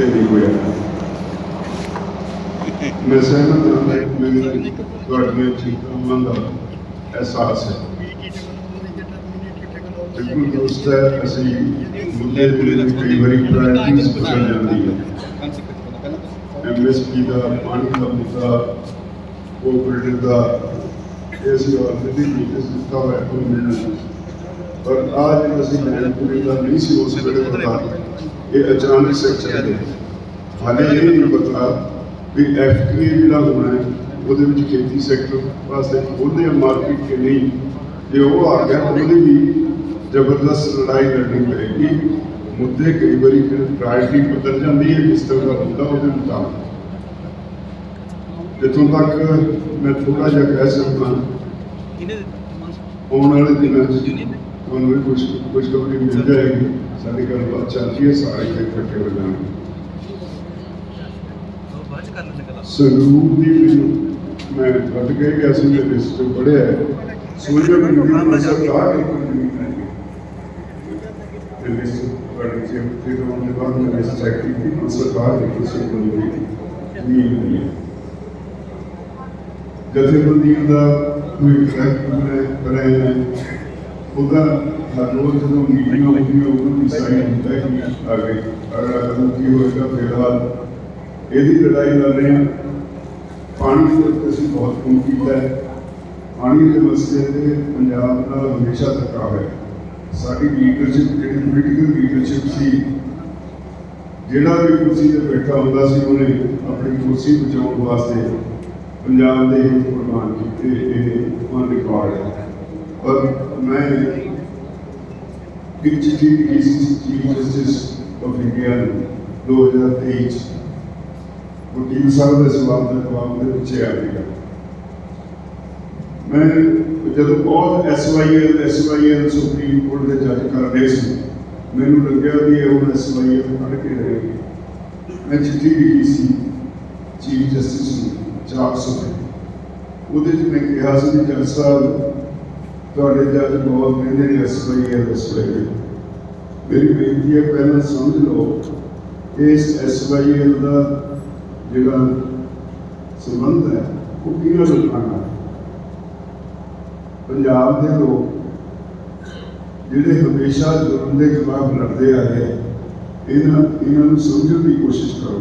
ਕਿਤੇ ਨਹੀਂ ਹੋਇਆ ਮੈਂ ਸਹਿਮਤ ਹਾਂ ਮੈਨੂੰ ਤੁਹਾਡੀਆਂ ਚੀਜ਼ਾਂ ਦਾ ਅਹਿਸਾਸ ਹੈ। ਬਿਲਕੁਲ ਦੋਸਤ ਹੈ, ਅਸੀਂ ਮੁੱਦੇ ਦੇ ਵਿੱਚ ਕਈ ਵਾਰੀ ਪ੍ਰਾਇਰਟੀਜ਼ ਬਚਲ ਜਾਂਦੀ ਹੈ। ਐਮਐਸਪੀ ਦਾ ਪਾਣੀ ਦਾ ਮੁੱਦਾ ਕੋਆਪਰੇਟਿਵ ਦਾ, ਇਹ ਆਲਰੇਡੀ ਨੋਟਿਸ ਦਿੱਤਾ ਹੋਇਆ ਕੋਈ ਮਿਲਣਾ ਪਰ ਅੱਜ ਅਸੀਂ ਮੈਨਪੁਰੀ ਦਾ ਨਹੀਂ ਸੀ, ਉਸ ਵੇਲੇ ਪਤਾ ਇਹ ਅਚਾਨਕ ਸੇ ਚੱਲ ਗਿਆ। ਹਾਲੇ ਇਹ ਨਹੀਂ ਪਤਾ ਵੀ ਐਫਟੀਏ ਜਿਹੜਾ ਹੋਣਾ ਹੈ ਉਹਦੇ ਵਿੱਚ ਖੇਤੀ ਸੈਕਟਰ ਵਾਸਤੇ ਆ ਮਾਰਕੀਟ ਕਿ ਨਹੀਂ। ਜੇ ਉਹ ਆ ਗਿਆ ਉਹਦੀ ਵੀ ਜ਼ਬਰਦਸਤ ਲੜਾਈ ਲੜਨੀ ਪਏਗੀ। ਮੁੱਦੇ ਕਈ ਵਾਰੀ ਪ੍ਰਾਇਰਟੀ ਬਦਲ ਜਾਂਦੀ ਹੈ ਜਿਸ ਤਰ੍ਹਾਂ ਦਾ ਮੁੱਦਾ ਉਹਦੇ ਮੁਤਾਬਕ। ਜਿੱਥੋਂ ਤੱਕ ਮੈਂ ਥੋੜਾ ਜਿਹਾ ਕਹਿ ਸਕਦਾ ਆਉਣ ਵਾਲੇ ਦਿਨਾਂ 'ਚ ਤੁਹਾਨੂੰ ਵੀ ਕੁਝ ਕੁਝ ਖਬਰੀ ਮਿਲ ਜਾਏਗੀ। ਸਾਡੀ ਗੱਲਬਾਤ ਚੱਲ ਰਹੀ ਹੈ ਸਾਰੇ ਇੱਥੇ ਇਕੱਠੇ ਹੋ ਜਾਣਗੇ। ਸੰਗਰੂਰ ਦੀ ਮੈਨੂੰ ਮੈਂ ਕੱਢ ਕੇ ਗਿਆ ਸੀ ਮੇਰੇ ਲਿਸਟ ਤੋਂ ਪੜਿਆ ਸੋਚਿਆ ਵੀ ਮੇਰੀ ਸਰਕਾਰ ਦੀ ਲਿਸਟ ਪੜ੍ਹੀ ਸੀ ਫਿਰ ਉਹਨੇ ਬਾਅਦ ਮੈਂ ਲਿਸਟ ਚੈੱਕ ਕੀਤੀ ਤਾਂ ਸਰਕਾਰ ਦੀ ਕਿਸੇ ਕੋਲ ਵੀ ਨਹੀਂ ਹੋਈ ਹੈ ਜਥੇਬੰਦੀਆਂ ਦਾ ਕੋਈ ਕਰੈਕਟ ਬਣਾਇਆ ਹੈ ਉਹਦਾ ਹਰ ਰੋਜ਼ ਜਦੋਂ ਮੀਟਿੰਗ ਹੁੰਦੀ ਹੈ ਉਹ ਵੀ ਹੁੰਦਾ ਕਿ। ਅੱਗੇ ਅਗਲਾ ਕਦਮ ਕੀ ਹੋਏਗਾ? ਫਿਲਹਾਲ ਇਹਦੀ ਲੜਾਈ ਲੜ ਰਹੇ ਹਾਂ। ਪਾਣੀ ਦੇ ਉੱਤੇ ਅਸੀਂ ਬਹੁਤ ਕੰਮ ਕੀਤਾ ਹੈ। ਪਾਣੀ ਦੇ ਮਸਲੇ ਤੇ ਪੰਜਾਬ ਨਾਲ ਹਮੇਸ਼ਾ ਧੱਕਾ ਹੋਇਆ ਸਾਡੀ ਲੀਡਰਸ਼ਿਪ ਜਿਹੜੀ ਪੋਲੀਟੀਕਲ ਲੀਡਰਸ਼ਿਪ ਸੀ, ਜਿਹੜਾ ਵੀ ਕੁਰਸੀ ਤੇ ਬੈਠਾ ਹੁੰਦਾ ਸੀ, ਉਹਨੇ ਆਪਣੀ ਕੁਰਸੀ ਬਚਾਉਣ ਵਾਸਤੇ ਪੰਜਾਬ ਦੇ ਹਿੱਤ ਕੁਰਬਾਨ ਕੀਤੇ। ਇਹ ਔਨ ਰਿਕਾਰਡ ਹੈ। ਪਰ ਮੈਂ ਇੱਕ ਚਿੱਠੀ ਲਿਖੀ ਸੀ ਚੀਫ ਜਸਟਿਸ ਆਫ ਇੰਡੀਆ ਨੂੰ 2023 ਚ। ਵਕੀਲ ਸਾਹਿਬ ਦੇ ਸਵਾਲ ਦੇ ਜਵਾਬ ਦੇ ਪਿੱਛੇ ਆ ਗਿਆ ਮੈਂ ਜਦੋਂ ਬਹੁਤ ਐਸਵਾਈਐਲ ਐਸਵਾਈਐਲ ਸੁਪਰੀਮ ਕੋਰਟ ਦੇ ਜੱਜ ਕਰ ਰਹੇ ਸੀ, ਮੈਨੂੰ ਲੱਗਿਆ ਵੀ ਇਹ ਹੁਣ ਐਸਵਾਈਐਲ ਪੜ੍ਹ ਕੇ ਰਹੇਗੀ ਮੈਂ ਚਿੱਠੀ ਲਿਖੀ ਸੀ ਚੀਫ ਜਸਟਿਸ ਨੂੰ, ਚਾਰ ਸੌ ਉਹਦੇ 'ਚ ਮੈਂ ਕਿਹਾ ਸੀ ਜੱਜ ਸਾਹਿਬ ਤੁਹਾਡੇ ਜੱਜ ਬਹੁਤ ਕਹਿੰਦੇ ਨੇ ਐਸਵਾਈਐਲ ਐਸਵਾਈਐਲ ਮੇਰੀ ਬੇਨਤੀ ਹੈ, ਪਹਿਲਾਂ ਸਮਝ ਲਓ ਇਸ ਐਸਵਾਈਐਲ ਦਾ ਜਿਹੜਾ ਸੰਬੰਧ ਹੈ, ਉਹ ਕਿਹਨਾਂ ਨਾਲ ਹੈ? ਪੰਜਾਬ ਦੇ ਲੋਕ ਜਿਹੜੇ ਹਮੇਸ਼ਾ ਜ਼ੁਲਮ ਦੇ ਖਿਲਾਫ ਲੜਦੇ ਆਏ ਇਹਨਾਂ ਇਹਨਾਂ ਨੂੰ ਸਮਝਣ ਦੀ ਕੋਸ਼ਿਸ਼ ਕਰੋ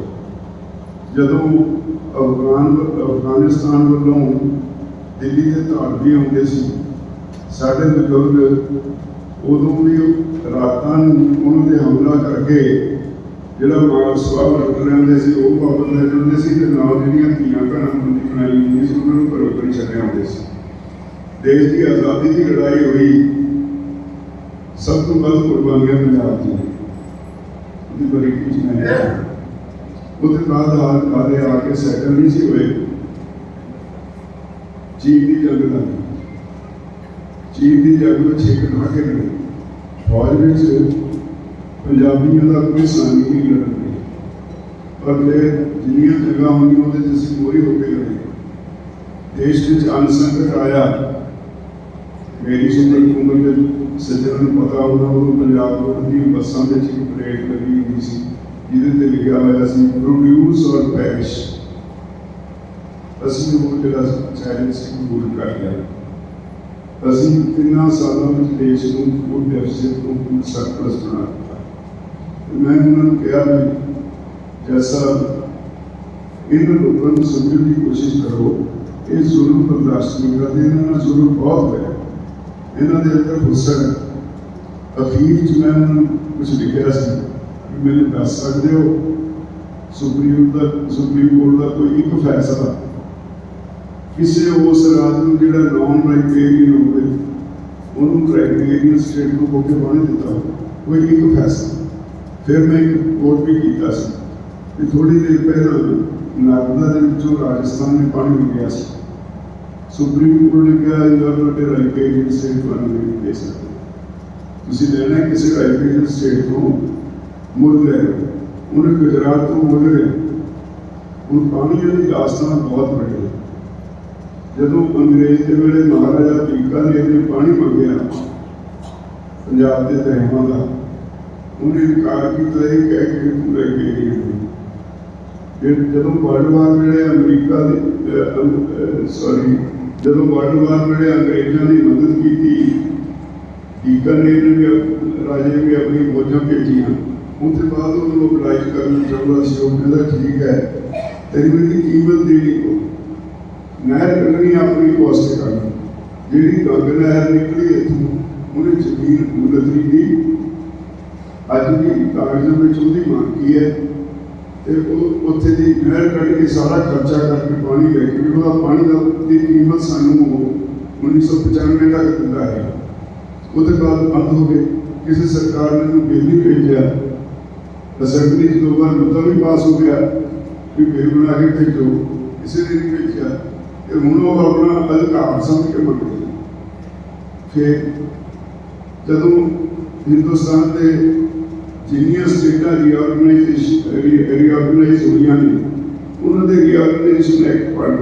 ਜਦੋਂ ਅਫਗਾਨ, ਅਫਗਾਨਿਸਤਾਨ ਵੱਲੋਂ ਦਿੱਲੀ ਦੇ ਧਾਰਮੀ ਆਉਂਦੇ ਸੀ ਸਾਡੇ ਬਜ਼ੁਰਗ ਉਦੋਂ ਵੀ ਰਾਤਾਂ ਨੂੰ ਉਹਨਾਂ ਦੇ ਹਮਲਾ ਕਰਕੇ ਜਿਹੜਾ ਮਾਰ ਸਵਾਲ ਰੱਖ ਲੈਂਦੇ ਸੀ, ਉਹ ਵਾਪਸ ਲੈ ਜਾਂਦੇ ਸੀ ਤੇ ਨਾਲ ਜਿਹੜੀਆਂ ਧੀਆਂ ਭੈਣਾਂ ਬੰਦੀ ਬਣਾਈ ਹੁੰਦੀ ਸੀ, ਉਹਨਾਂ ਨੂੰ ਘਰੋਂ ਘਰੀ ਛੱਡਿਆ ਹੁੰਦੇ ਸੀ। ਦੇਸ਼ ਦੀ ਆਜ਼ਾਦੀ ਦੀ ਲੜਾਈ ਹੋਈ, ਸਭ ਤੋਂ ਵੱਧ ਕੁਰਬਾਨੀਆਂ ਪੰਜਾਬ ਦੀਆਂ। ਉਹਦੀ ਬੜੀ ਕੁਝ ਨਹੀਂ ਹੈ ਉਹਦੇ ਬਾਅਦ ਆ ਆ ਕੇ ਸੈਟਲ ਨਹੀਂ ਸੀ ਹੋਏ। ਚੀਨ ਦੀ ਜੰਗ ਦਾ। ਚੀਨ ਦੀ ਜੰਗ ਵਿੱਚ ਇੱਕ ਨਾ ਕੇ ਲੜੇ ਫੌਜ ਵਿੱਚ ਪੰਜਾਬੀਆਂ ਦਾ ਕੋਈ ਸਾਨੀ ਨਹੀਂ ਲੜਦੇ ਪਰ ਫਿਰ ਜਿੰਨੀਆਂ ਜਗ੍ਹਾ ਹੋਈਆਂ ਉਹਦੇ 'ਚ ਅਸੀਂ ਮੋਰੀ ਹੋ ਕੇ ਲੜੇ ਦੇਸ਼ ਵਿੱਚ ਅੰਨ ਸੰਕਟ ਆਇਆ ਮੇਰੀ ਸੁਪਰ ਉਮਰ ਦੇ ਸੱਜਣਾਂ ਨੂੰ ਪਤਾ ਹੋਣਾ ਉਹ ਪੰਜਾਬ ਰੋਡ ਦੀ ਬੱਸਾਂ ਵਿੱਚ ਇੱਕ ਪਲੇਟ ਲੱਗੀ ਹੁੰਦੀ ਸੀ ਜਿਹਦੇ ਤੇ ਲਿਖਿਆ ਹੋਇਆ ਸੀ ਪ੍ਰੋਡਿਊਸ ਔਰ ਪੈਰਿਸ਼ ਅਸੀਂ ਉਹ ਜਿਹੜਾ ਚੈਲੰਜ ਸੀ ਕਬੂਲ ਕਰ ਲਿਆ ਅਸੀਂ ਤਿੰਨਾਂ ਸਾਲਾਂ ਵਿੱਚ ਦੇਸ਼ ਨੂੰ ਫੂਡ ਡੈਫਿਸਿਟ ਤੋਂ ਫੂਡ ਸਰਪਲਸ ਬਣਾ ਦਿੱਤਾ। ਮੈਂ ਉਹਨਾਂ ਨੂੰ ਕਿਹਾ ਵੀ ਜੈਸਾ ਇਹਨਾਂ ਲੋਕਾਂ ਨੂੰ ਸਮਝਣ ਦੀ ਕੋਸ਼ਿਸ਼ ਕਰੋ, ਇਹ ਜ਼ੁਲਮ ਬਰਦਾਸ਼ਤ ਨਹੀਂ ਕਰਦੇ, ਇਹਨਾਂ ਨਾਲ ਜ਼ੁਲਮ ਬਹੁਤ ਹੋਇਆ। ਇਹਨਾਂ ਦੇ ਅੰਦਰ ਹੁਸਨ ਹੈ। ਅਖੀਰ ਚ ਮੈਂ ਉਹਨਾਂ ਨੂੰ ਕੁਝ ਲਿਖਿਆ ਸੀ ਵੀ ਮੈਨੂੰ ਦੱਸ ਸਕਦੇ ਹੋ, ਸੁਪਰੀਮ ਦਾ ਸੁਪਰੀਮ ਕੋਰਟ ਦਾ ਕੋਈ ਇੱਕ ਫੈਸਲਾ ਕਿਸੇ ਉਸ ਰਾਜ ਨੂੰ ਜਿਹੜਾ ਨਾਨ ਕ੍ਰਾਈਟੇਰੀਅਨ ਹੋਵੇ, ਉਹਨੂੰ ਕ੍ਰਾਈਟੇਰੀਅਨ ਸਟੇਟ ਨੂੰ ਹੋ ਕੇ ਬਣ ਦਿੱਤਾ ਹੋਵੇ। ਕੋਈ ਇੱਕ ਫੈਸਲਾ। ਫਿਰ ਮੈਂ ਇੱਕ ਕੋਟ ਵੀ ਕੀਤਾ ਸੀ ਕਿ ਥੋੜੀ ਦੇਰ ਪਹਿਲਾਂ ਨਰਮਦਾ ਦੇ ਵਿੱਚੋਂ ਰਾਜਸਥਾਨ ਨੇ ਪਾਣੀ ਮੰਗਿਆ ਸੀ। ਸੁਪਰੀਮ ਕੋਰਟ ਨੇ ਕਿਹਾ you are not a riparian state ਪਾਣੀ ਨਹੀਂ ਦੇ ਸਕਦੇ। ਤੁਸੀਂ ਲੈਣਾ ਹੈ ਕਿਸੇ ਰਾਈਟੇਰੀਅਨ ਸਟੇਟ ਤੋਂ, ਮੁੱਲ ਲੈ ਲਓ। ਉਹਨੇ ਗੁਜਰਾਤ ਤੋਂ ਮੁੱਲ ਲਿਆ। ਹੁਣ ਪਾਣੀ ਦੀ ਦਾਸਤਾਨ ਬਹੁਤ ਵੱਡੀ ਹੈ ਜਦੋਂ ਅੰਗਰੇਜ਼ ਦੇ ਵੇਲੇ ਮਹਾਰਾਜਾ ਭੀਖਾ ਨੇ ਇਹਨੇ ਪਾਣੀ ਮੰਗਿਆ ਪੰਜਾਬ ਦੇ ਦਰਿਆਵਾਂ ਦਾ, ਉਹਨੇ ਇਨਕਾਰ ਕੀਤਾ, ਇਹ ਕਹਿ ਕੇ ਪੂਰੇ ਗਏ ਫਿਰ ਜਦੋਂ ਵਰਲਡ ਵਾਰ ਵੇਲੇ ਅਮਰੀਕਾ ਦੀ ਸੌਰੀ ਜਦੋਂ ਵਰਲਡ ਵਾਰ ਵੇਲੇ ਅੰਗਰੇਜ਼ਾਂ ਦੀ ਮਦਦ ਕੀਤੀ ਟੀਕਨ ਨੇ ਵੀ ਰਾਜੇ ਵੀ ਆਪਣੀ ਫੌਜਾਂ ਭੇਜੀਆਂ। ਉਹਦੇ ਬਾਅਦ ਉਹ ਮੋਬਿਲਾਈਜ਼ ਕਰਨ ਚਾਹੁੰਦਾ ਸੀ, ਉਹ ਕਹਿੰਦਾ, ਠੀਕ ਹੈ ਤੇਰੀ ਵੀ ਕੀਮਤ ਦੇਣੀ ਕੋ ਨਹਿਰ ਕੱਢਣੀ ਆਪਣੀ ਕੋਸਟ ਕਰਨੀ। ਜਿਹੜੀ ਗੰਗ ਨਹਿਰ ਨਿਕਲੀ ਇੱਥੋਂ, ਉਹਨੇ ਜ਼ਮੀਨ ਕੁਦਰਤੀ ਦੀ ਅੱਜ ਵੀ ਕਾਗਜ਼ਾਂ ਵਿੱਚ ਉਹਦੀ ਮੰਗ ਹੈ। ਤੇ ਉਹ ਉੱਥੇ ਦੀ ਨਹਿਰ ਕੱਢ ਕੇ ਸਾਰਾ ਖਰਚਾ ਕਰਕੇ ਪਾਣੀ ਲੈ ਕੇ ਉਹਦਾ ਪਾਣੀ ਦਾ ਦੀ ਕੀਮਤ ਸਾਨੂੰ ਉਹ 1995 ਤੱਕ ਦਿੰਦਾ ਹੈ। ਉਹਦੇ ਬਾਅਦ ਬੰਦ ਹੋ ਗਏ। ਕਿਸੇ ਸਰਕਾਰ ਨੇ ਨੂੰ ਬਿੱਲ ਨਹੀਂ ਭੇਜਿਆ। ਅਸੈਂਬਲੀ ਚ ਦੋ ਵਾਰ ਮੁੱਦਾ ਵੀ ਪਾਸ ਹੋ ਗਿਆ। ਕਿ ਬਿੱਲ ਬਣਾ ਕੇ ਭੇਜੋ। ਕਿਸੇ ਨੇ ਨਹੀਂ ਭੇਜਿਆ। ਤੇ ਹੁਣ ਉਹ ਆਪਣਾ ਅਧਿਕਾਰ ਸਮਝ ਕੇ ਮੰਗਦੇ ਫਿਰ ਜਦੋਂ ਹਿੰਦੁਸਤਾਨ ਦੇ ਜਿੰਨੀਆਂ ਸਟੇਟਾਂ ਰੀਆਰਗਨਾਈਜੇਸ਼ਨ ਰੀਆਰਗਨਾਈਜ਼ ਹੋਈਆਂ ਨੇ, ਉਹਨਾਂ ਦੇ ਰੀਆਰਗਨਾਈਜੇਸ਼ਨ ਐਕਟ ਪੜ੍ਹ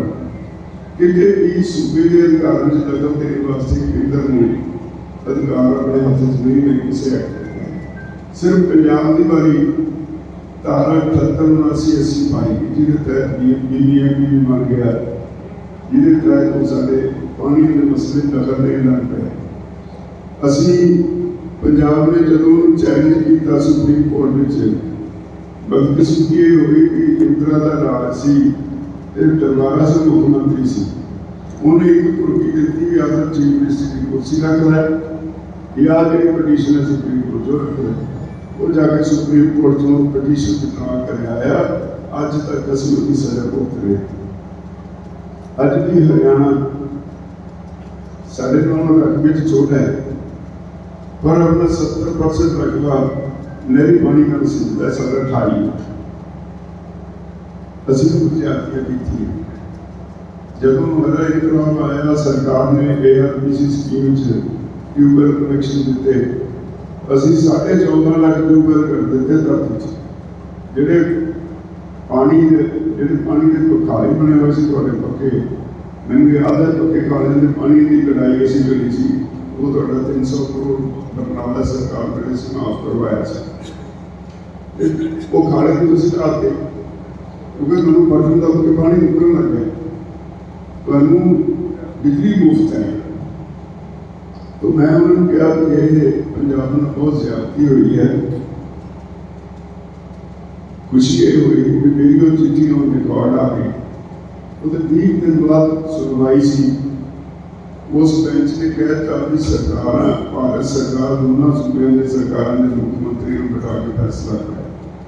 ਕਿਤੇ ਵੀ ਸੂਬੇ ਦੇ ਅਧਿਕਾਰਾਂ 'ਚ ਦਖਲ ਦੇਣ ਵਾਸਤੇ ਕੇਂਦਰ ਨੂੰ ਅਧਿਕਾਰ ਆਪਣੇ ਹੱਥ 'ਚ ਨਹੀਂ ਨੇ ਕਿਸੇ ਐਕਟ ਸਿਰਫ ਪੰਜਾਬ ਦੀ ਵਾਰੀ ਧਾਰਾ 78 79 80 ਪਾਈ, ਜਿਹਦੇ ਤਹਿਤ ਬੀਬੀਐਮਬੀ ਵੀ ਬਣ ਗਿਆ। ਜਿਹਦੇ ਤਹਿਤ ਉਹ ਸਾਡੇ ਪਾਣੀ ਦੇ ਮਸਲੇ 'ਚ ਦਖਲ ਦੇਣ ਲੱਗ ਪਏ ਅਸੀਂ ਪੰਜਾਬ ਨੇ ਜਦੋਂ ਉਹਨੂੰ ਚੈਲੰਜ ਕੀਤਾ ਸੁਪਰੀਮ ਕੋਰਟ ਵਿੱਚ ਬਦਕਿਸਮਤੀ ਇਹ ਹੋਈ ਕਿ ਇੰਦਰਾ ਦਾ ਰਾਜ ਸੀ ਤੇ ਦਰਬਾਰਾ ਸਿੰਘ ਮੁੱਖ ਮੰਤਰੀ ਸੀ ਉਹਨੇ ਇੱਕ ਕੁਰਕੀ ਦਿੱਤੀ ਕਿ ਆਪਣਾ ਚੀਫ ਮਿਨਿਸਟਰ ਦੀ ਕੁਰਸੀ ਰੱਖ ਲੈ ਜਾਂ ਜਿਹੜੀ ਪਟੀਸ਼ਨ ਹੈ ਸੁਪਰੀਮ ਕੋਰਟ ਜੋ ਰੱਖ ਲੈ ਉਹ ਜਾ ਕੇ ਸੁਪਰੀਮ ਕੋਰਟ ਤੋਂ ਪਟੀਸ਼ਨ ਵਿਤਡਰਾ ਕਰ ਆਇਆ ਅੱਜ ਤੱਕ ਅਸੀਂ ਉਹਦੀ ਸਜ਼ਾ ਭੁਗਤ ਰਹੇ ਹਾਂ। ਅੱਜ ਵੀ ਹਰਿਆਣਾ ਸਾਡੇ ਨਾਲੋਂ ਰਕਬੇ ਵਿੱਚ ਛੋਟਾ ਹੈ। ਪਰ ਆਪਣਾ 70% ਰਕਬਾ ਨਹਿਰੀ ਪਾਣੀ ਨਾਲ ਸਿੰਚਦਾ ਸਾਡਾ 28 ਅਸੀਂ ਨੂੰ ਜ਼ਿਆਦਤੀਆਂ ਕੀਤੀ ਜਦੋਂ ਮੇਰਾ ਇਕਰਾਮ ਆਇਆ ਸਰਕਾਰ ਨੇ ਏਆਰਪੀਸੀ ਸਕੀਮ ਚ ਟਿਊਬਲ ਕਨੈਕਸ਼ਨ ਦਿੱਤੇ। ਅਸੀਂ 14.5 ਲੱਖ ਟਿਊਬਲ ਕਰ ਦਿੱਤੇ ਧਰਤੀ ਚ। ਜਿਹੜੇ ਪਾਣੀ ਦੇ ਜਿਹੜੇ ਪਾਣੀ ਦੇ ਭੁਖਾਰੀ ਬਣੇ ਹੋਏ ਸੀ ਤੁਹਾਡੇ ਪੱਕੇ ਮੈਨੂੰ ਯਾਦ ਹੈ ਪੱਕੇ ਕਾਲਜ ਦੇ ਪਾਣੀ ਦੀ ਲੜਾਈ ਅਸੀਂ ਜਿਹੜੀ ਸੀ ਉਹ ਤੁਹਾਡਾ 300 ਕਰੋੜ ਬਰਨਾਲਾ ਸਰਕਾਰ ਨੇ ਸਮਾਪਤ ਕਰਵਾਇਆ ਸੀ ਤੇ ਉਹ ਖਾਲੇ ਨੂੰ ਤੁਸੀਂ ਕਰਾਤੇ ਕਿਉਂਕਿ ਮੈਨੂੰ ਬਟਨ ਦਾ ਉੱਤੇ ਪਾਣੀ ਨਿਕਲਣ ਲੱਗ ਗਿਆ ਤੁਹਾਨੂੰ ਬਿਜਲੀ ਮੁਫਤ ਹੈ तो मैं उन्होंने कहा कि ये पंजाब में बहुत ज्यादती हुई है ਖੁਸ਼ੀ ਇਹ ਹੋਈ ਕਿ ਮੇਰੀ ਉਹ ਚਿੱਠੀ ਨੂੰ ਰਿਕਾਰਡ ਆ ਗਈ। ਉਹਦੇ 20 ਦਿਨ ਬਾਅਦ ਸੁਣਵਾਈ ਸੀ। ਉਸ ਬੈਂਚ ਨੇ ਕਹਿਤਾ ਵੀ ਸਰਕਾਰਾਂ ਭਾਰਤ ਸਰਕਾਰ, ਦੋਨਾਂ ਸੂਬਿਆਂ ਦੇ ਸਰਕਾਰਾਂ ਨੇ ਮੁੱਖ ਮੰਤਰੀ ਨੂੰ ਬਿਠਾ ਕੇ ਫੈਸਲਾ ਕਰਿਆ।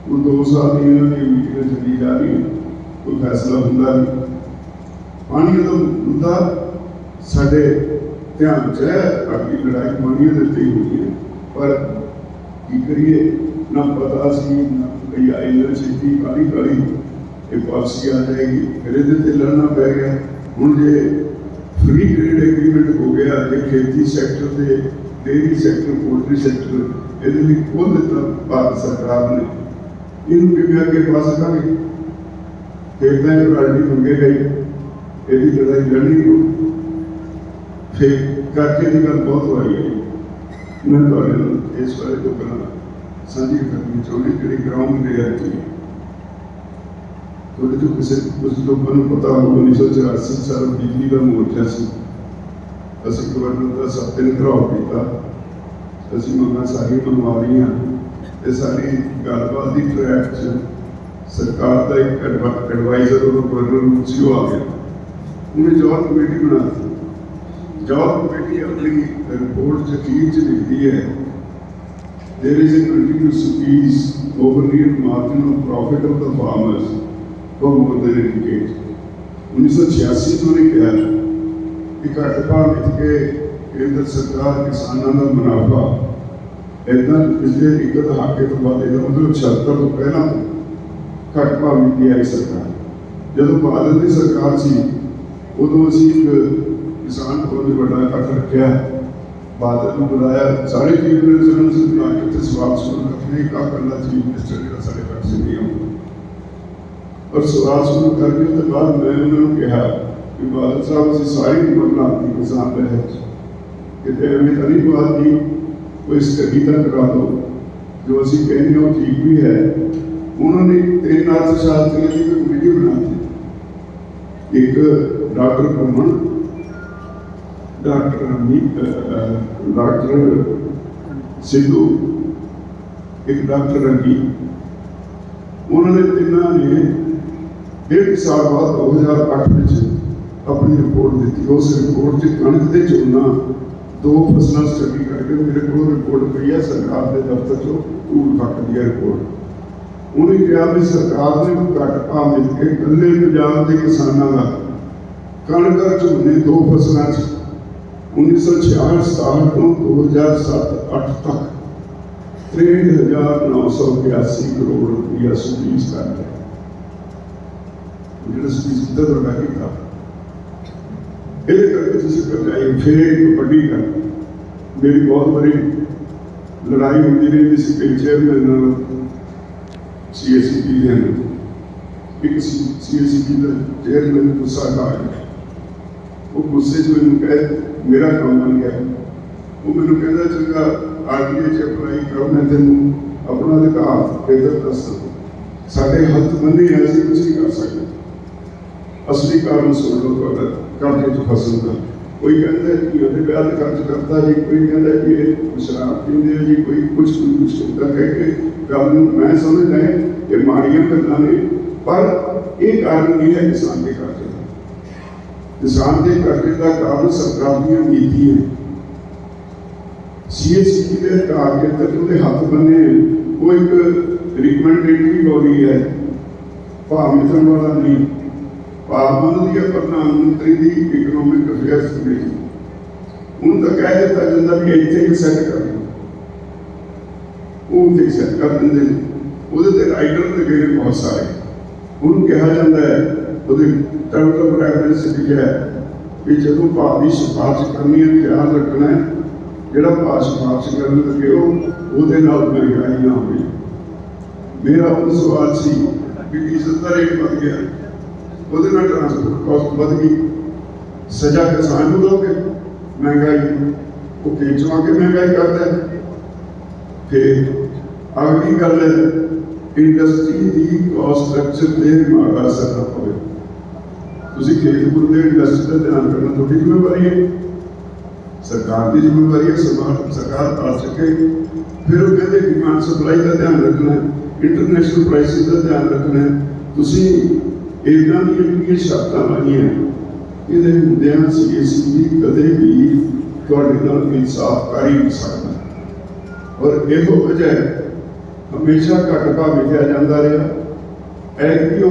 ਉਹ 2 ਸਾਲ ਦੀ ਇਹਨਾਂ ਦੀ ਮੀਟਿੰਗ ਚੱਲੀ ਜਾ ਰਹੀ ਕੋਈ ਫੈਸਲਾ ਹੁੰਦਾ ਨਹੀਂ। ਪਾਣੀ ਦਾ ਮੁੱਦਾ ਸਾਡੇ ਧਿਆਨ 'ਚ ਹੈ ਅੱਗੇ ਲੜਾਈ ਪਾਣੀ ਦੇ ਤੇ ਹੋਈ ਹੈ। ਪਰ ਕੀ ਕਰੀਏ? ਨਾ ਪਤਾ ਸੀ, ਨਾ ਕੋਈ ਆਇਲਰ ਛੇਤੀ ਕਾਲੀ ਕਾਲੀ ਇਹ ਪਾਲਿਸੀ ਆ ਜਾਏਗੀ ਫਿਰ ਇਹਦੇ ਤੇ ਲੜਨਾ ਪੈ ਗਿਆ। ਹੁਣ ਜੇ ਫ੍ਰੀ ਟ੍ਰੇਡ ਐਗਰੀਮੈਂਟ ਹੋ ਗਿਆ ਜੇ ਖੇਤੀ ਸੈਕਟਰ ਦੇ ਡੇਰੀ ਸੈਕਟਰ ਪੋਲਟਰੀ ਸੈਕਟਰ ਇਹਦੇ ਲਈ ਖੋਲ ਦਿੱਤਾ ਭਾਰਤ ਸਰਕਾਰ ਨੇ। ਇਹਨੂੰ ਕਿਵੇਂ ਅੱਗੇ ਪਾ ਸਕਾਂਗੇ? ਫਿਰ ਤਾਂ ਇਹ ਰਾਜੀ ਮੰਗੇ ਗਈ ਇਹਦੀ ਲੜਾਈ ਲੜਨੀ ਹੋ। ਫਿਰ ਕਰਕੇ ਦੀ ਗੱਲ ਬਹੁਤ ਹੋਈ ਹੈ ਮੈਂ ਤੁਹਾਡੇ ਨਾਲ ਇਸ ਬਾਰੇ ਤੋਂ ਪਹਿਲਾਂ ਸਾਂਝੀ ਕਰਨੀ ਚਾਹੁੰਦੀ ਜਿਹੜੀ ਗਰਾਊਂਡ ਰਿਐਲਿਟੀ ਹੈ ਤੋਂ ਕਿਸੇ ਕੁਝ ਲੋਕਾਂ ਨੂੰ ਪਤਾ ਹੋਊਗਾ 1984 ਸਾਲ ਬਿਜਲੀ ਦਾ ਮੋਰਚਾ ਸੀ। ਅਸੀਂ ਗਵਰਨਰ ਦਾ ਸਭ ਘਰਾਓ ਕੀਤਾ। ਅਸੀਂ ਮੰਗਾਂ ਸਾਰੀਆਂ ਮੰਗਵਾ ਲਈਆਂ ਤੇ ਸਾਰੀ ਗੱਲਬਾਤ ਦੀ ਟਰੈਕ 'ਚ ਸਰਕਾਰ ਦਾ ਇੱਕ ਐਡਵਾਈਜ਼ਰ ਉਹ ਗਵਰਨਰ ਨੂੰ ਸੀ ਉਹ ਆ ਗਿਆ। ਉਹਨੇ ਜਵਾਬ ਕਮੇਟੀ ਬਣਾ ਦਿੱਤੀ। ਜਵਾਬ ਕਮੇਟੀ ਆਪਣੀ ਰਿਪੋਰਟ 'ਚ ਅਖੀਰ 'ਚ ਲਿਖਦੀ ਹੈ there is a continuous squeeze over real marginal profit of the farmers for more than a decade. 1986 ਤੋਂ ਨੇ ਕਿਹਾ ਕਿ ਘੱਟ ਭਾਅ ਵਿੱਚ ਕੇ ਕੇਂਦਰ ਸਰਕਾਰ ਕਿਸਾਨਾਂ ਦਾ ਮੁਨਾਫਾ ਇਦਾਂ ਪਿਛਲੇ ਇੱਕ ਦਹਾਕੇ ਤੋਂ ਬਾਅਦ ਇਹਦਾ ਮਤਲਬ 76 ਤੋਂ ਪਹਿਲਾਂ ਤੋਂ ਘੱਟ ਭਾਅ ਵਿੱਚ ਦੀ ਆਈ ਸਰਕਾਰ ਜਦੋਂ ਬਾਦਲ ਦੀ ਸਰਕਾਰ ਸੀ ਉਦੋਂ ਅਸੀਂ ਇੱਕ ਕਿਸਾਨ ਕੋਲ ਵੱਡਾ ਇਕੱਠ ਰੱਖਿਆ ਬਾਦਲ ਨੂੰ ਬੁਲਾਇਆ ਸਾਰੇ ਚੀਫ ਮਿਨਿਸਟਰ ਨੂੰ ਸਿਰ ਬੁਲਾ ਕੇ ਤੇ ਸਵਾਲ ਸੁਣ ਰੱਖਣੇ ਕਾ ਕਰਨਾ ਚੀਫ ਮਿਨਿਸਟਰ ਜਿਹੜਾ ਸਾਡੇ ਘਰ ਸੇ ਨਹੀਂ ਆਉਂਦਾ ਔਰ ਸਵਾਲ ਸੁਣ ਕਰਕੇ ਤੇ ਬਾਅਦ ਮੈਂ ਉਹਨਾਂ ਨੂੰ ਕਿਹਾ ਕਿ ਬਾਦਲ ਸਾਹਿਬ ਅਸੀਂ ਸਾਰੀ ਉਮਰ ਬਣਾਤੀ ਕਿਸਾਨ ਦੇ ਵਿੱਚ ਕਿਤੇ ਐਵੇਂ ਤਾਂ ਨਹੀਂ ਬਾਤ ਦੀ ਕੋਈ ਸਟੱਡੀ ਤਾਂ ਕਰਾ ਦਿਓ ਜੋ ਅਸੀਂ ਕਹਿੰਦੇ ਹਾਂ ਉਹ ਠੀਕ ਵੀ ਹੈ ਉਹਨਾਂ ਨੇ ਤਿੰਨ ਅਰਥ ਸ਼ਾਸਤਰੀਆਂ ਦੀ ਇੱਕ ਕਮੇਟੀ ਬਣਾਈ ਇੱਕ ਡਾਕਟਰ ਕੁਮਨ ਡਾਕਟਰ ਅਮੀਤ ਡਾਕਟਰ ਸਿੱਧੂ, ਇੱਕ ਡਾਕਟਰ ਰੰਗੀਤ ਉਹਨਾਂ ਨੇ ਤਿੰਨਾਂ ਨੇ ਡੇਢ ਸਾਲ ਬਾਅਦ 2008 ਵਿੱਚ ਆਪਣੀ ਰਿਪੋਰਟ ਦਿੱਤੀ। ਉਸ ਰਿਪੋਰਟ 'ਚ ਕਣਕ ਤੇ ਝੋਨਾ, ਦੋ ਫਸਲਾਂ ਸਟੱਡੀ ਕਰਕੇ ਮੇਰੇ ਕੋਲ ਰਿਪੋਰਟ ਪਈ ਹੈ ਸਰਕਾਰ ਦੇ ਦਫ਼ਤਰ 'ਚੋਂ ਟੂਲ ਤੱਕ ਦੀ ਰਿਪੋਰਟ। ਉਹਨੇ ਕਿਹਾ ਵੀ ਸਰਕਾਰ ਨੇ ਘੱਟ ਭਾਅ ਮਿਲ ਕੇ ਇਕੱਲੇ ਪੰਜਾਬ ਦੇ ਕਿਸਾਨਾਂ ਦਾ ਕਣਕ ਝੋਨੇ, ਦੋ ਫਸਲਾਂ 'ਚ 1966 ਤੋਂ 2007-8 ਤੱਕ 63982 ਕਰੋੜ ਰੁਪਇਆ ਸੁਪਰੀਸ ਕਰ ਲਿਆ ਜਿਹੜਾ ਸੁਪਰੀਸ ਕੀਤਾ ਤੁਹਾਡਾ ਕੀਤਾ ਇਹਦੇ ਕਰਕੇ ਤੁਸੀਂ ਕਰਜਾਈ ਫਿਰ ਇੱਕ ਵੱਡੀ ਗੱਲ ਮੇਰੀ ਬਹੁਤ ਬੜੀ ਲੜਾਈ ਹੁੰਦੀ ਰਹੀ ਸੀ ਕਿ ਚੇਅਰਮੈਨ ਨਾਲ ਸੀਐਸਸੀ ਦੇ ਨਾਲ ਇੱਕ ਸੀਐਸਸੀ ਦਾ ਚੇਅਰਮੈਨ ਗੁੱਸਾ ਕਰ ਆਇਆ ਉਹ ਗੁੱਸੇ 'ਚ ਮੈਨੂੰ ਕਹੇ ਮੇਰਾ ਕੰਮ ਬਣ ਗਿਆ ਉਹ ਮੈਨੂੰ ਕਹਿੰਦਾ ਚੰਗਾ ਆਰਟੀਏ 'ਚ ਅਪਲਾਈ ਕਰੋ ਮੈਂ ਤੈਨੂੰ। ਆਪਣਾ ਅਧਿਕਾਰ ਬੇਹਤਰ ਦੱਸਾਂ। ਸਾਡੇ ਹੱਥ ਬੰਨੇ ਆ, ਅਸੀਂ ਕੁਝ ਨਹੀਂ ਕਰ ਸਕਦੇ। ਅਸਲੀ ਕਾਰਨ ਸੁਣ ਲਓ ਤੁਹਾਡਾ ਕਰਜ਼ੇ 'ਚ ਫਸਣ ਦਾ। ਕੋਈ ਕਹਿੰਦਾ ਕਿ ਉਹਦੇ ਵਿਆਹ ਦੇ ਖਰਚ ਕਰਦਾ ਜੀ ਕੋਈ ਕਹਿੰਦਾ ਕਿ ਇਹ ਸ਼ਰਾਬ ਪੀਂਦੇ ਆ ਜੀ ਕੋਈ ਕੁਝ ਕੁਝ ਹੁੰਦਾ ਕਹਿ ਕੇ ਗੱਲ ਨੂੰ ਮੈਂ ਸਮਝਦਾ ਹੈ ਇਹ ਮਾੜੀਆਂ ਗੱਲਾਂ ਨੇ ਪਰ ਇਹ ਕਾਰਨ ਨਹੀਂ ਹੈ ਕਿਸਾਨ ਕਿਸਾਨ ਦੇ ਕਰਜ਼ੇ ਦਾ ਕਾਰਨ ਸਰਕਾਰ ਦੀਆਂ ਨੀਤੀਆਂ ਸੀਐਸਸੀ ਦੇ ਟਾਰਗੇਟ ਤੇ ਉਹਦੇ ਹੱਥ ਬੰਨੇ ਉਹ ਇੱਕ ਰਿਕਮੈਂਡੇਟਰੀ ਬੋਡੀ ਹੈ। ਭਾਵ ਮਿਥਨ ਨਹੀਂ। ਭਾਵਨ ਦੀ ਪ੍ਰਧਾਨ ਮੰਤਰੀ ਦੀ ਇਕਨੋਮਿਕ ਅਫੇਅਰਸ ਕਮੇਟੀ ਉਹਨੂੰ ਤਾਂ ਕਹਿ ਦਿੱਤਾ ਜਾਂਦਾ ਵੀ ਇੱਥੇ ਹੀ ਸੈੱਟ ਕਰ ਉਹ ਉੱਥੇ ਸੈੱਟ ਕਰ ਦਿੰਦੇ ਉਹਦੇ ਤੇ ਰਾਈਟਰ ਲੱਗੇ ਨੇ ਬਹੁਤ ਸਾਰੇ। ਉਹਨੂੰ ਕਿਹਾ ਜਾਂਦਾ ਹੈ ਉਹਦੇ ਟਰਮਸ ਆਫ ਰੈਫਰੈਂਸ ਲਿਖਿਆ ਹੈ ਕਿ ਜਦੋਂ ਭਾਅ ਦੀ ਸਿਫਾਰਿਸ਼ ਕਰਨੀ ਹੈ ਖਿਆਲ ਰੱਖਣਾ ਹੈ, ਜਿਹੜਾ ਭਾਅ ਸਿਫਾਰਿਸ਼ ਕਰਨ ਲੱਗੇ ਉਹ ਉਹਦੇ ਨਾਲ ਮਹਿੰਗਾਈ ਨਾ ਹੋਵੇ। ਮੇਰਾ ਉਹ ਸਵਾਲ ਸੀ ਕਿ ਡੀਜ਼ਲ ਦਾ ਰੇਟ ਵਧ ਗਿਆ। ਉਹਦੇ ਨਾਲ ਟਰਾਂਸਪੋਰਟ ਕਾਸਟ ਵਧ ਗਈ। ਸਜ਼ਾ ਕਿਸਾਨ ਨੂੰ ਦੋਗੇ? ਮਹਿੰਗਾਈ ਉਹ ਖੇਚਵਾ ਕੇ ਮਹਿੰਗਾਈ ਕਰਦਾ ਫਿਰ ਅਗਲੀ ਗੱਲ ਇੰਡਸਟਰੀ ਦੀ ਕਾਸਟ ਸਟਰਕਚਰ ਤੇ ਮਾੜਾ ਅਸਰ ਨਾ ਪਵੇ। ਤੁਸੀਂ ਖੇਤਪੁਰ ਦੇ ਇੰਡਸਟਰੀ ਦਾ ਧਿਆਨ ਕਰਨਾ ਤੁਹਾਡੀ ਜ਼ਿੰਮੇਵਾਰੀ ਹੈ। ਸਰਕਾਰ ਦੀ ਜ਼ਿੰਮੇਵਾਰੀ ਹੈ, ਸਰਕਾਰ ਸਰਕਾਰ ਤਾਂ ਸਕੇ। ਫਿਰ ਉਹ ਕਹਿੰਦੇ ਡਿਮਾਂਡ ਸਪਲਾਈ ਦਾ ਧਿਆਨ ਰੱਖਣਾ ਹੈ ਇੰਟਰਨੈਸ਼ਨਲ ਪ੍ਰਾਈਸਿਸ ਦਾ ਧਿਆਨ ਰੱਖਣਾ ਹੈ। ਤੁਸੀਂ ਇਦਾਂ ਦੀਆਂ ਜਿਹੜੀਆਂ ਸ਼ਰਤਾਂ ਲਾਈਆਂ ਇਹਦੇ ਹੁੰਦਿਆਂ ਸੀਐਸਸੀ ਕਦੇ ਵੀ ਤੁਹਾਡੇ ਨਾਲ ਇਨਸਾਫ ਕਰ ਹੀ ਨਹੀਂ ਸਕਦਾ। ਔਰ ਇਹੋ ਵਜ੍ਹਾ ਹਮੇਸ਼ਾ ਘੱਟ ਭਾਅ ਵਿਕਿਆ ਜਾਂਦਾ ਰਿਹਾ। ਐਕਟਿਓ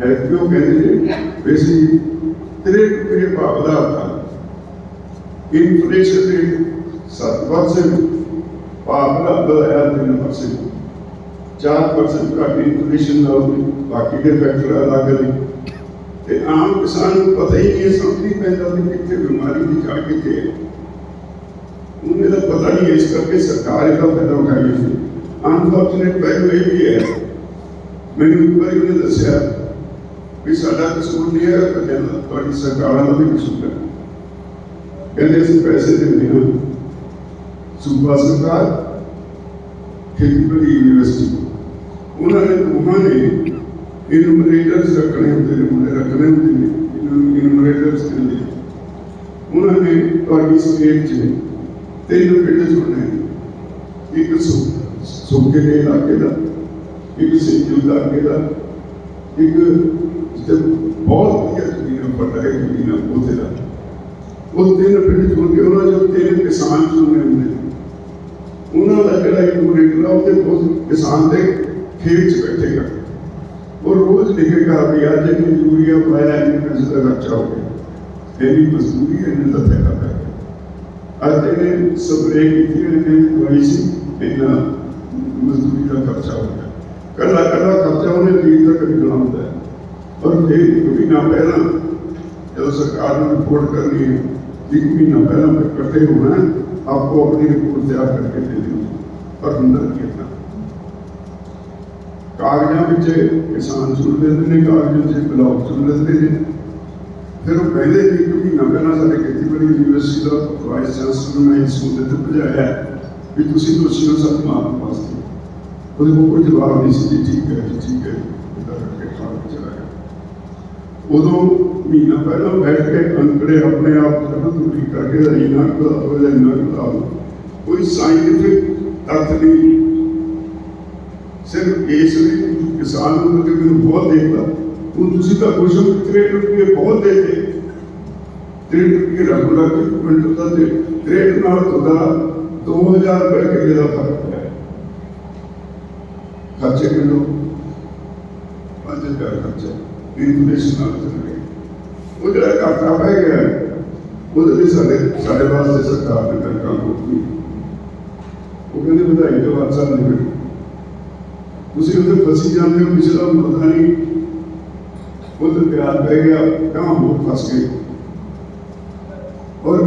ਐਕਟਿਓ ਕਹਿੰਦੇ ਨੇ ਵੈਸੀ ਤੇਰੇ ਰੁਪਏ ਭਾਅ ਵਧਾਤਾ ਇਨਫਲੇਸ਼ਨ ਰੇਟ 7% ਭਾਅ ਵਧਾਇਆ 3% 4% ਘੱਟ ਇਨਫਲੇਸ਼ਨ ਨਾਲ ਬਾਕੀ ਦੇ ਫੈਕਟਰ ਅਲੱਗ ਨੇ ਤੇ ਆਮ ਕਿਸਾਨ ਨੂੰ ਪਤਾ ਹੀ ਨਹੀਂ ਸਮਝ ਨਹੀਂ ਪੈਂਦਾ ਵੀ ਕਿੱਥੇ ਬਿਮਾਰੀ ਦੀ ਜੜ ਕਿੱਥੇ ਹੈ ਉਹਨੇ ਦਾ ਪਤਾ ਨਹੀਂ ਹੈ, ਇਸ ਕਰਕੇ ਸਰਕਾਰ ਇਹਦਾ ਫਾਇਦਾ ਉਠਾਈ ਹੈ ਅਨਫੋਰਚੂਨੇਟ ਪਹਿਲੂ ਇਹ ਵੀ ਹੈ ਮੈਨੂੰ ਇੱਕ ਵਾਰੀ ਉਹਨੇ ਦੱਸਿਆ ਵੀ ਸਾਡਾ ਕਸੂਰ ਨਹੀਂ ਹੈ ਕਹਿੰਦਾ ਤੁਹਾਡੀ ਸਰਕਾਰਾਂ ਦਾ ਵੀ ਕਸੂਰ ਹੈ। ਕਹਿੰਦੇ ਅਸੀਂ ਪੈਸੇ ਦਿੰਦੇ ਹਾਂ। ਸੂਬਾ ਸਰਕਾਰ, ਖੇਤੀਬਾੜੀ ਯੂਨੀਵਰਸਿਟੀ, ਉਹਨਾਂ ਨੇ ਦੋਹਾਂ ਨੇ ਇਨੂਮਰੇਟਰਸ ਰੱਖਣੇ ਹੁੰਦੇ ਨੇ, ਮੁੰਡੇ ਰੱਖਣੇ ਹੁੰਦੇ ਨੇ ਇਹਨਾਂ ਨੂੰ ਕਹਿੰਦੇ ਉਹਨਾਂ ਨੇ ਤੁਹਾਡੀ ਸਟੇਟ 'ਚ ਤਿੰਨ ਪਿੰਡ ਚੁਣਨੇ ਇੱਕ ਸੁ ਦੇ ਇਲਾਕੇ ਦਾ, ਇੱਕ ਸਿੰਜੂ ਇਲਾਕੇ ਦਾ, ਇੱਕ ਜਿੱਥੇ ਬਹੁਤ ਵਧੀਆ ਜ਼ਮੀਨਾਂ ਪਤਾ ਹੈ ਜ਼ਮੀਨਾਂ ਉੱਥੇ ਦਾ ਉਹ ਤਿੰਨ ਪਿੰਡ ਚੁਣ ਕੇ ਉਹਨਾਂ ਚੋਂ ਤਿੰਨ ਕਿਸਾਨ ਚੁਣਨੇ ਹੁੰਦੇ ਨੇ ਉਹਨਾਂ ਦਾ ਜਿਹੜਾ ਇਨੂਮਰੇਟਰ ਆ ਉਹਦੇ ਕੋਲ ਕਿਸਾਨ ਦੇ ਖੇਤ 'ਚ ਬੈਠੇਗਾ ਉਹ ਰੋਜ਼ ਲਿਖੇਗਾ ਵੀ ਅੱਜ ਇਹ ਯੂਰੀਆ ਪਾਇਆ ਇੰਨੇ ਪੈਸੇ ਦਾ ਖਰਚਾ ਹੋ ਗਿਆ ਇਹਦੀ ਮਜ਼ਦੂਰੀ ਹੈ, ਇਹਨੇ ਦਾ ਫਾਇਦਾ ਪੈ ਗਿਆ ਅੱਜ ਇਹਨੇ ਸਪਰੇਅ ਕੀਤੀ ਇਹਨੇ ਦਵਾਈ ਸੀ ਇੰਨਾ ਮਜ਼ਦੂਰੀ ਦਾ ਖਰਚਾ ਹੋ ਗਿਆ ਕੱਲਾ ਕੱਲਾ ਖਰਚਾ ਉਹਨੇ ਤੀਰ ਤੱਕ ਨਿਕਲਣਾ ਹੁੰਦਾ ਹੈ ਪਰ ਫਿਰ ਇੱਕ ਮਹੀਨਾ ਪਹਿਲਾਂ ਜਦੋਂ ਸਰਕਾਰ ਨੂੰ ਰਿਪੋਰਟ ਕਰਨੀ ਹੈ ਇੱਕ ਮਹੀਨਾ ਪਹਿਲਾਂ ਇਕੱਠੇ ਹੋਣਾ ਹੈ, ਆਪਣੀ ਰਿਪੋਰਟ ਤਿਆਰ ਕਰਕੇ ਦੇ ਦੇਣੀ ਪਰ ਹੁੰਦਾ ਕੀ ਕਾਗਜ਼ਾਂ ਵਿੱਚ ਕਿਸਾਨ ਚੁਣ ਲੈਂਦੇ ਨੇ ਕਾਗਜ਼ਾਂ 'ਚ ਬਲਾਕ ਚੁਣ ਲੈਂਦੇ ਨੇ। ਫਿਰ ਉਹ ਕਹਿੰਦੇ ਕਿ ਕਿਉਂਕਿ ਨਵੇਂ ਨਾਲ ਸਾਡੇ ਖੇਤੀਬਾੜੀ ਯੂਨੀਵਰਸਿਟੀ ਦਾ ਵਾਈਸ ਚਾਂਸਲਰ ਨੂੰ ਇਸ ਮੁੱਦੇ ਤੇ ਭਜਾਇਆ ਵੀ ਤੁਸੀਂ ਦੋਸ਼ੀ ਹੋ ਸਭ ਮਾਰਨ ਵਾਸਤੇ ਉਹਦੇ ਕੋਲ ਕੋਈ ਜਵਾਬ ਨਹੀਂ ਸੀ ਠੀਕ ਹੈ ਜੀ ਠੀਕ ਹੈ ਇਦਾਂ ਕਰਕੇ ਖਾ ਕੇ ਚਲਾ ਗਿਆ ਉਦੋਂ ਮਹੀਨਾ ਪਹਿਲਾਂ ਬੈਠ ਕੇ ਅੰਕੜੇ ਆਪਣੇ ਆਪ ਕਰਨਾ ਤੁਲੀ ਕਰਕੇ ਇੰਨਾ ਕੁ ਉਹਦਾ ਇੰਨਾ ਕੁ ਕੋਈ ਸਾਇੰਟਿਫਿਕ ਤੱਥ ਨਹੀਂ। ਸਿਰਫ ਇਸ ਲਈ ਕਿਸਾਨ ਨੂੰ ਕਿ ਮੈਨੂੰ ਬਹੁਤ ਦੇਤਾ ਉਹ ਤੁਸੀਂ ਤਾਂ ਖੁਸ਼ ਹੋ ਰੁਪਏ ਬਹੁਤ ਦੇਤੇ। ਕਰੇਟ ਰੁਪਏ ਰੱਬ ਰੱਖ ਕੇ ਕੁਇੰਟਲ ਦਾ ਤੇ ਕਰੇਟ ਨਾਲ ਤੁਹਾਡਾ 2000 ਰੁਪਏ ਕਿੱਲੇ ਦਾ ਫ਼ਰਕ ਹੈ ਖਰਚੇ ਕਿਲੋ 5000 ਖਰਚਾ। ਇਨਫਲੇਸ਼ਨ ਨਾਲ ਚੱਲ ਰਿਹਾ ਉਹ ਜਿਹੜਾ ਘਾਟਾ ਪੈ ਗਿਆ ਉਹਦੇ ਲਈ ਸਾਡੇ ਸਾਡੇ ਵਾਸਤੇ ਸਰਕਾਰ ਨੇ ਕਰ ਕੰਮ ਕੀਤੀ ਉਹ ਕਹਿੰਦੇ ਵਧਾਈ ਤੋਂ ਬਾਅਦ ਸਾਲ ਨਹੀਂ ਮਿਲੀ ਤੁਸੀਂ ਉਹਦੇ ਫਸੀ ਜਾਂਦੇ ਹੋ ਪਿਛਲਾ ਪਤਾ ਨਹੀਂ ਉਹਦੇ ਪਿਆਰ ਪੈ ਗਿਆ ਕਹਾਂ ਹੋ ਫਸ ਗਏ ਔਰ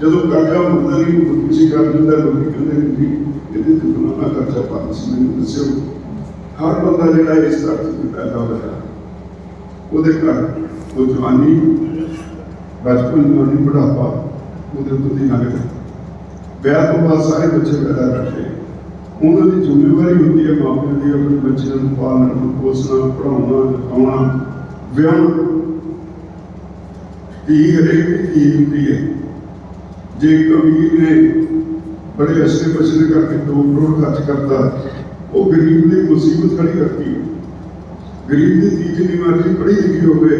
ਜਦੋਂ ਕਰਜ਼ਾ ਮੁੱਕਦਾ ਨਹੀਂ ਖੁਦਕੁਸ਼ੀ ਕਰ ਦਿੰਦਾ ਲੋਕੀ ਕਹਿੰਦੇ ਨੇ ਜੀ ਇਹਦੇ ਤੇ ਗੁਨਾਹ ਕਰਜ਼ਾ ਪਾ ਸੀ ਮੈਨੂੰ ਦੱਸਿਓ ਹਰ ਬੰਦਾ ਜਿਹੜਾ ਇਸ ਤਰ੍ਹਾਂ ਦੀ ਪੈਦਾ ਹੋਇਆ ਉਹਦੇ ਘਰ ਉਹ ਜਵਾਨੀ, ਬਚਪਨ ਜਵਾਨੀ ਬੁਢਾਪਾ, ਉਹਦੇ ਉੱਤੇ ਦੀ ਨਗਦ ਵਿਆਹ ਤੋਂ ਬਾਅਦ ਸਾਰੇ ਬੱਚੇ ਪੈਦਾ ਕਰਦੇ। ਉਹਨਾਂ ਦੀ ਜ਼ਿੰਮੇਵਾਰੀ ਹੁੰਦੀ ਹੈ ਮਾਪਿਆਂ ਦੀ, ਆਪਣੇ ਬੱਚਿਆਂ ਨੂੰ ਪਾਲਣਾ, ਪੋਸਣਾ ਪੜਾਉਣਾ ਲਿਖਾਉਣਾ। ਵਿਆਹ ਧੀ ਹਰੇਕ ਧੀ ਹੁੰਦੀ ਹੈ। ਜੇ ਕਬੀਰ ਨੇ ਬੜੇ ਅਸਲੇ ਪਛਲੇ ਕਰਕੇ 2 ਕਰੋੜ ਖਰਚ ਕਰਤਾ, ਉਹ ਗਰੀਬ ਦੀ ਮੁਸੀਬਤ ਖੜੀ ਕਰਤੀ। ਹੈ ਗਰੀਬ ਦੀ ਧੀ ਜਿੰਨੀ ਮਰਜ਼ੀ ਪੜ੍ਹੀ ਲਿਖੀ ਹੋਵੇ,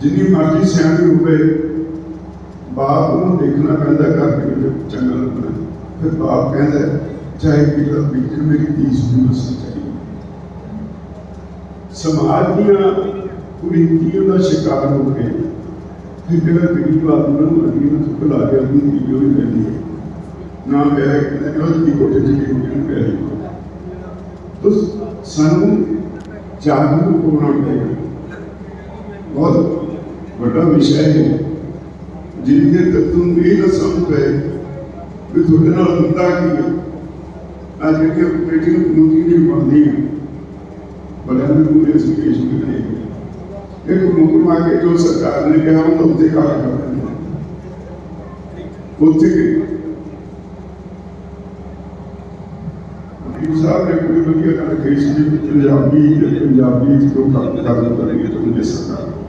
ਜਿੰਨੀ ਮਰਜ਼ੀ ਸਿਆਣੀ ਹੋਵੇ, ਬਾਪ ਨੂੰ ਦੇਖਣਾ ਪੈਂਦਾ ਘਰ ਦੇ ਵਿੱਚ ਚੰਗਾ ਲੱਗਣਾ। ਫਿਰ ਬਾਪ ਕਹਿੰਦਾ ਚਾਹੇ ਪਿਤਾ ਬਿਜਰ ਮੇਰੀ ਧੀ ਸੁਣੀ ਮਸੀ ਸਮਾਜ ਦੀਆਂ ਕੁਰੀਤੀਆਂ ਦਾ ਸ਼ਿਕਾਰ ਹੋ ਕੇ ਫਿਰ ਜਿਹੜਾ ਗਰੀਬ ਆਦਮੀ ਨੂੰ ਅਗਲੀ ਨੂੰ ਚੁੱਕ ਲਾ ਕੇ ਆਪਣੀ ਧੀ ਨੂੰ ਲੈਂਦੀ ਹੈ। ਨਾ ਪਿਆ ਕਹਿੰਦੇ ਉਹ ਦੀ ਕੋਠੇ ਚ ਕੀ ਹੋਣੀ ਪਿਆ ਤੁਸ ਸਾਨੂੰ ਜਾਗਰੂਕ ਹੋਣਾ ਪਏਗਾ ਬਹੁਤ ਵੱਡਾ ਵਿਸ਼ਾ ਹੈ ਜਿੰਦੇ ਤੱਕ ਤੁਹਾਨੂੰ ਇਹ ਨਾ ਸਮਝ ਪਏ ਵੀ ਤੁਹਾਡੇ ਨਾਲ ਹੁੰਦਾ ਕੀ ਹੈ ਅੱਜ ਜਿਹੜੀਆਂ ਬੇਟੀਆਂ ਮੁੰਡੀ ਨਹੀਂ ਬਣਦੀਆਂ ਬੜਿਆਂ ਨੂੰ ਪੂਰੇ ਐਜੂਕੇਸ਼ਨ ਦੇ ਰਹੇ ਇੱਕ ਮੁਕਮ ਆ ਕੇ ਜੋ ਸਰਕਾਰ ਨੇ ਕਿਹਾ ਉਹ ਉੱਤੇ ਕਾਲ ਕਰ ਦਿੰਦੇ ਸਾਹਿਬ ਨੇ ਕੋਈ ਵਧੀਆ ਗੱਲ ਕਹੀ ਸੀ ਵੀ ਪੰਜਾਬੀ ਤੇ ਪੰਜਾਬੀ ਚ ਕਿਉਂ ਕੰਮ ਕਰ ਦਿੰਦਾ ਨਹੀਂ ਤੁਹਾਨੂੰ ਸਰਕਾਰ